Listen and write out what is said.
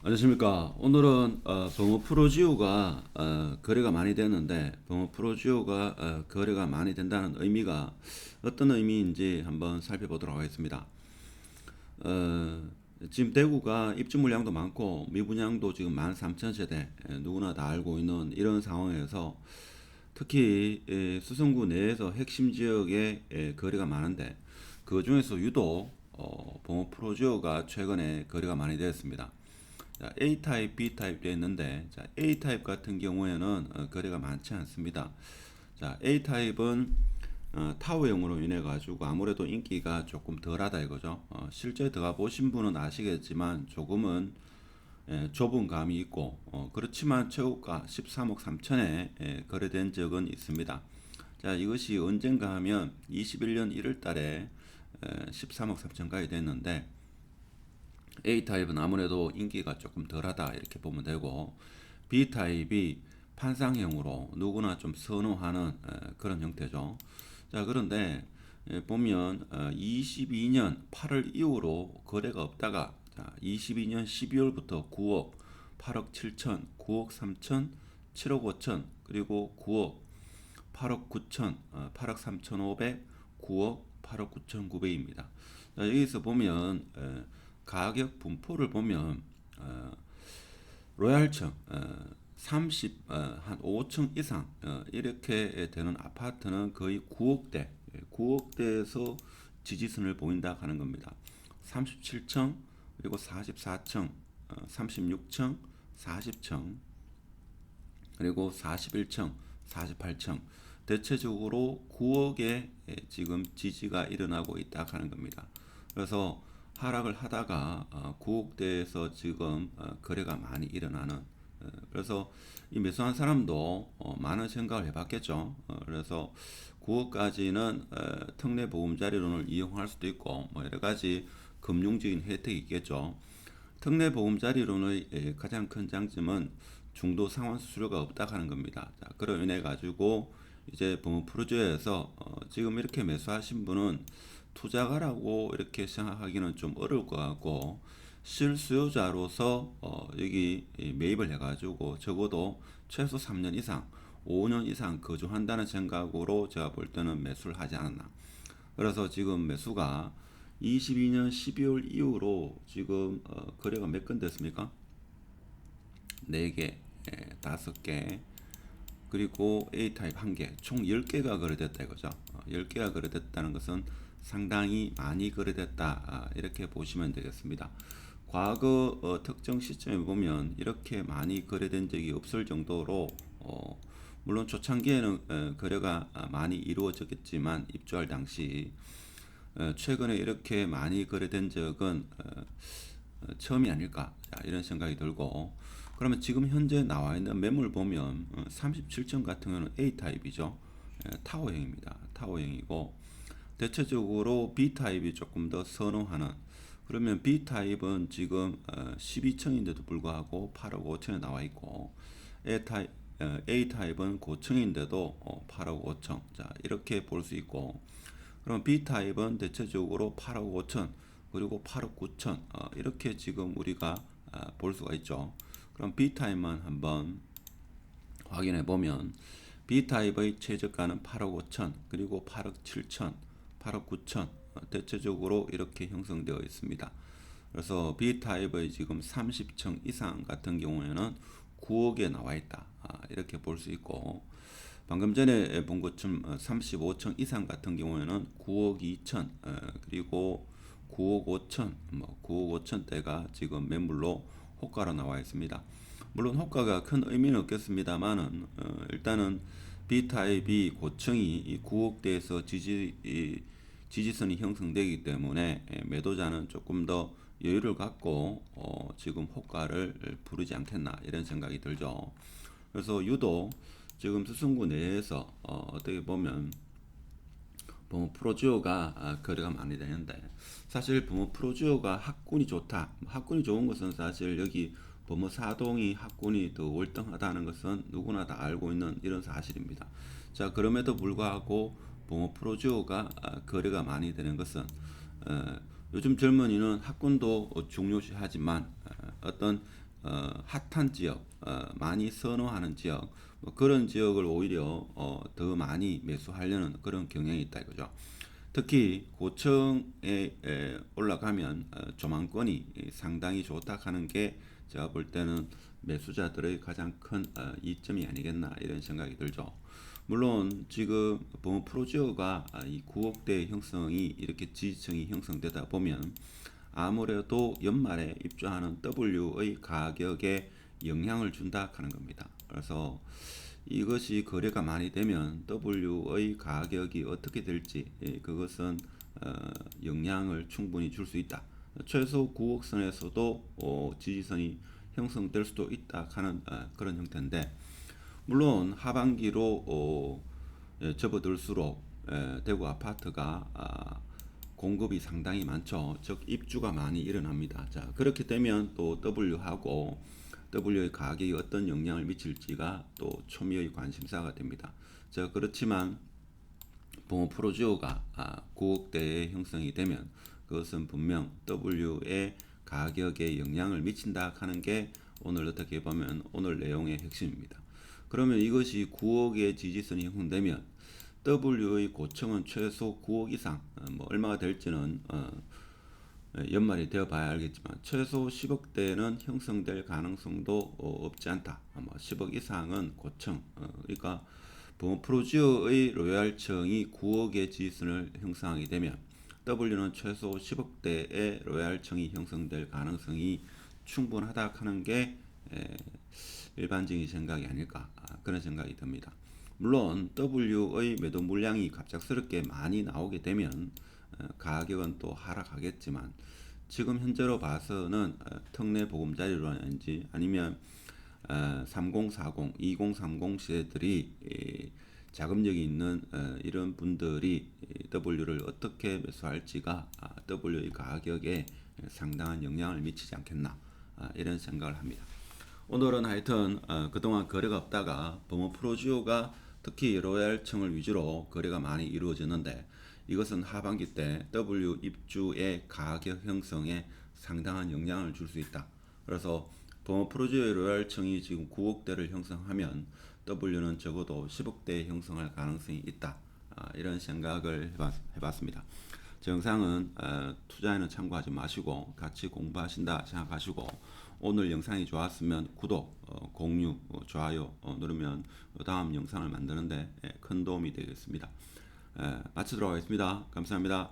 안녕하십니까. 오늘은 어, 범어 프로지오가 어, 거래가 많이 됐는데 범어 프로지오가 어, 거래가 많이 된다는 의미가 어떤 의미인지 한번 살펴보도록 하겠습니다. 어, 지금 대구가 입주 물량도 많고 미분양도 지금 13,000세대 에, 누구나 다 알고 있는 이런 상황에서 특히 에, 수성구 내에서 핵심 지역에 에, 거래가 많은데 그 중에서 유독 어, 범어 프로지오가 최근에 거래가 많이 되었습니다. 자, A 타입, B 타입 되어 있는데 자, A 타입 같은 경우에는 어, 거래가 많지 않습니다. 자, A 타입은 어, 타워형으로 인해 가지고 아무래도 인기가 조금 덜하다 이거죠. 어, 실제 들어가 보신 분은 아시겠지만 조금은 예, 좁은 감이 있고 어, 그렇지만 최고가 13억 3천에 예, 거래된 적은 있습니다. 자, 이것이 언젠가 하면 21년 1월 달에 에, 13억 3천까지 됐는데 A 타입은 아무래도 인기가 조금 덜하다 이렇게 보면 되고 B 타입이 판상형으로 누구나 좀 선호하는 에, 그런 형태죠. 자 그런데 에, 보면 어, 22년 8월 이후로 거래가 없다가 자, 22년 12월부터 9억, 8억 7천, 9억 3천, 7억 5천 그리고 9억, 8억 9천, 어, 8억 3천 5백, 9억, 8억 9천 9백입니다. 자, 여기서 보면 에, 가격 분포를 보면 어, 로얄층 어, 30, 어, 한 5층 이상 어, 이렇게 되는 아파트는 거의 9억대, 9억대에서 지지선을 보인다 하는 겁니다. 37층 그리고 44층, 어, 36층, 40층 그리고 41층, 48층 대체적으로 9억에 지금 지지가 일어나고 있다 하는 겁니다. 그래서 하락을 하다가 어, 9억대에서 지금 어, 거래가 많이 일어나는 어, 그래서 이 매수한 사람도 어, 많은 생각을 해봤겠죠. 어, 그래서 9억까지는 어, 특례 보험자리론을 이용할 수도 있고 뭐 여러 가지 금융적인 혜택이 있겠죠. 특례 보험자리론의 예, 가장 큰 장점은 중도 상환 수수료가 없다 하는 겁니다. 자, 그로 인해 가지고 이제 보험 프로젝트에서 어, 지금 이렇게 매수하신 분은 투자가라고 이렇게 생각하기는 좀 어려울 것 같고 실수요자로서 어, 여기 이 매입을 해가지고 적어도 최소 3년 이상, 5년 이상 거주한다는 생각으로 제가 볼 때는 매수를 하지 않았나. 그래서 지금 매수가 22년 12월 이후로 지금 어, 거래가 몇 건 됐습니까? 4개, 예, 5개, 그리고 A 타입 1개, 총 10개가 거래됐다 이거죠. 어, 10개가 거래됐다는 것은 상당히 많이 거래됐다. 아, 이렇게 보시면 되겠습니다. 과거 어, 특정 시점에 보면 이렇게 많이 거래된 적이 없을 정도로 어, 물론 초창기에는 어, 거래가 아, 많이 이루어졌겠지만 입주할 당시 어, 최근에 이렇게 많이 거래된 적은 처음이 아닐까 자, 이런 생각이 들고 그러면 지금 현재 나와 있는 매물 보면 어, 37점 같은 경우는 A 타입이죠. 예, 타워형입니다. 타워형이고 대체적으로 B 타입이 조금 더 선호하는 그러면 B 타입은 지금 어, 12층인데도 불구하고 8억 5천에 나와 있고 A 타입 어, A 타입은 고층인데도 어, 8억 5천 자 이렇게 볼 수 있고 그럼 B 타입은 대체적으로 8억 5천 그리고 8억 9천 어, 이렇게 지금 우리가 아, 볼 수가 있죠. 그럼 B 타입만 한번 확인해 보면 B 타입의 최저가는 8억 5천 그리고 8억 7천 8억 9천 어, 대체적으로 이렇게 형성되어 있습니다. 그래서 B 타입의 지금 30층 이상 같은 경우에는 9억에 나와 있다. 아, 이렇게 볼 수 있고 방금 전에 본 것처럼 35층 이상 같은 경우에는 9억 2천 어, 그리고 9억 5천 뭐 9억 5천대가 지금 매물로 호가로 나와 있습니다. 물론 호가가 큰 의미는 없겠습니다만은 어, 일단은 B 타입이 고층이 이 9억대에서 지지 이 지지선이 형성되기 때문에 예, 매도자는 조금 더 여유를 갖고 어, 지금 호가를 부르지 않겠나 이런 생각이 들죠. 그래서 유독 지금 수성구 내에서 어, 어떻게 보면 부모 프로지오가 아, 거래가 많이 되는데 사실 부모 프로지오가 학군이 좋다. 학군이 좋은 것은 사실 여기 부모 사동이 학군이 더 월등하다는 것은 누구나 다 알고 있는 이런 사실입니다. 자 그럼에도 불구하고 부모 프로지오가 아, 거래가 많이 되는 것은 어, 요즘 젊은이는 학군도 중요시하지만 어, 어떤 어, 핫한 지역, 어, 많이 선호하는 지역, 뭐 그런 지역을 오히려 어, 더 많이 매수하려는 그런 경향이 있다 이거죠. 특히 고층에 에, 올라가면 어, 조망권이 상당히 좋다 하는 게 제가 볼 때는 매수자들의 가장 큰 어, 이점이 아니겠나 이런 생각이 들죠. 물론 지금 보험 프로지오가 아, 이 9억대 형성이 이렇게 지지층이 형성되다 보면 아무래도 연말에 입주하는 W의 가격에 영향을 준다 하는 겁니다. 그래서 이것이 거래가 많이 되면 W의 가격이 어떻게 될지 예, 그것은 어, 영향을 충분히 줄 수 있다. 최소 9억 선에서도 어, 지지선이 형성될 수도 있다 하는 어, 그런 형태인데 물론 하반기로 어, 예, 접어들수록 예, 대구 아파트가 아, 공급이 상당히 많죠. 즉 입주가 많이 일어납니다. 자 그렇게 되면 또 W하고 W의 가격이 어떤 영향을 미칠지가 또 초미의 관심사가 됩니다. 자 그렇지만 보험 프로지오가 아, 9억대의 형성이 되면 그것은 분명 W의 가격에 영향을 미친다 하는 게 오늘 어떻게 보면 오늘 내용의 핵심입니다. 그러면 이것이 9억의 지지선이 형성되면 W의 고층은 최소 9억 이상, 어, 뭐 얼마가 될지는 어, 연말이 되어 봐야 알겠지만 최소 10억대는 형성될 가능성도 어, 없지 않다. 아마 10억 이상은 고층. 어, 그러니까 프로지오의 로얄층이 9억의 지지선을 형성하게 되면 W는 최소 10억대의 로얄층이 형성될 가능성이 충분하다 하는 게 에, 일반적인 생각이 아닐까 아, 그런 생각이 듭니다. 물론 W의 매도 물량이 갑작스럽게 많이 나오게 되면 어, 가격은 또 하락하겠지만 지금 현재로 봐서는 어, 특례 보금자리로든지 아니면 어, 3040, 2030 시대들이 이, 자금력이 있는 어, 이런 분들이 이 W를 어떻게 매수할지가 아, W의 가격에 상당한 영향을 미치지 않겠나 아, 이런 생각을 합니다. 오늘은 하여튼 어, 그동안 거래가 없다가 범어 프로지오가 특히 로얄층을 위주로 거래가 많이 이루어졌는데 이것은 하반기 때 W 입주의 가격 형성에 상당한 영향을 줄 수 있다. 그래서 범어 프로지오의 로얄층이 지금 9억대를 형성하면 W는 적어도 10억대 형성할 가능성이 있다. 아, 이런 생각을 해봤, 해봤습니다. 제 영상은 어, 투자에는 참고하지 마시고 같이 공부하신다 생각하시고 오늘 영상이 좋았으면 구독, 어, 공유, 어, 좋아요 어, 누르면 다음 영상을 만드는데 예, 큰 도움이 되겠습니다. 예, 마치도록 하겠습니다. 감사합니다.